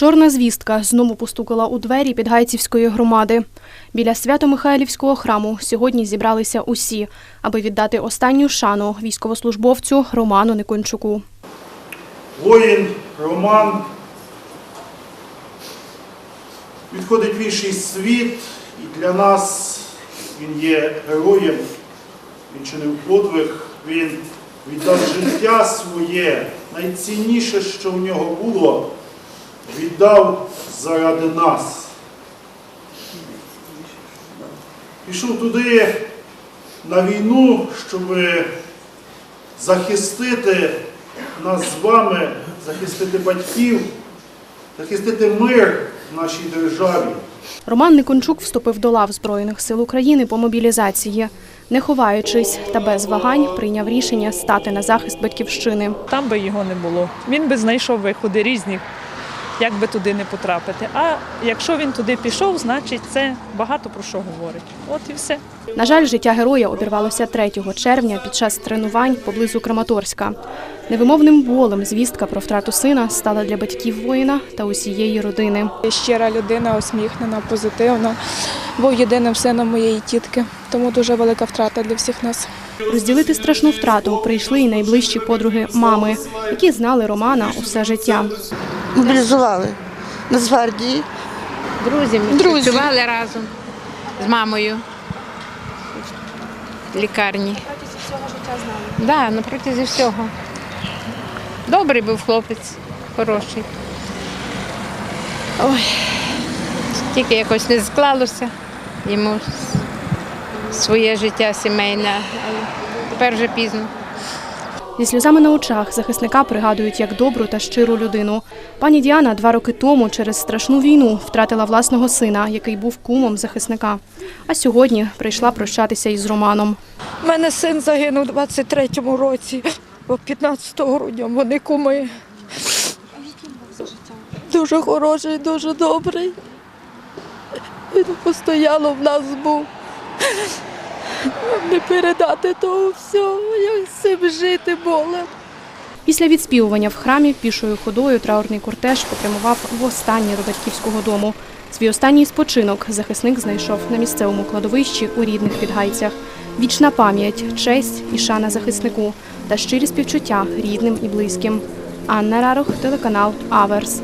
Чорна звістка знову постукала у двері Підгайцівської громади. Біля Свято-Михайлівського храму сьогодні зібралися усі, аби віддати останню шану військовослужбовцю Роману Никончуку. Воїн Роман відходить в інший світ, і для нас він є героєм, він чинив подвиг, він віддав життя своє, найцінніше, що в нього було, віддав заради нас. Пішов туди на війну, щоб захистити нас з вами, захистити батьків, захистити мир в нашій державі. Роман Никончук вступив до лав Збройних сил України по мобілізації. Не ховаючись та без вагань, прийняв рішення стати на захист батьківщини. Там би його не було. Він би знайшов виходи різні, як би туди не потрапити. А якщо він туди пішов, значить це багато про що говорить. От і все. На жаль, життя героя обірвалося 3 червня під час тренувань поблизу Краматорська. Невимовним болем звістка про втрату сина стала для батьків воїна та усієї родини. Щира людина, усміхнена, позитивна. Був єдиним сином моєї тітки, тому дуже велика втрата для всіх нас. Розділити страшну втрату прийшли і найближчі подруги мами, які знали Романа усе життя. мобілізували Нацгвардії. Друзі, ми Друзі. працювали разом з мамою в лікарні. Так, да, на протязі всього. Добрий був хлопець, хороший. Ой, тільки якось не склалося йому своє життя сімейне, але тепер вже пізно. Зі сльозами на очах захисника пригадують як добру та щиру людину. Пані Діана два роки тому через страшну війну втратила власного сина, який був кумом захисника. А сьогодні прийшла прощатися із Романом. У мене син загинув у 23-му році, бо 15 грудня вони куми. Дуже хороший, дуже добрий. Він постійно в нас був. Не передати того всього, як з жити болем. Після відспівування в храмі пішою ходою траурний кортеж попрямував в останній до батьківського дому. Свій останній спочинок захисник знайшов на місцевому кладовищі у рідних підгайцях. Вічна пам'ять, честь і шана захиснику та щирі співчуття рідним і близьким. Анна Рарох, телеканал Аверс.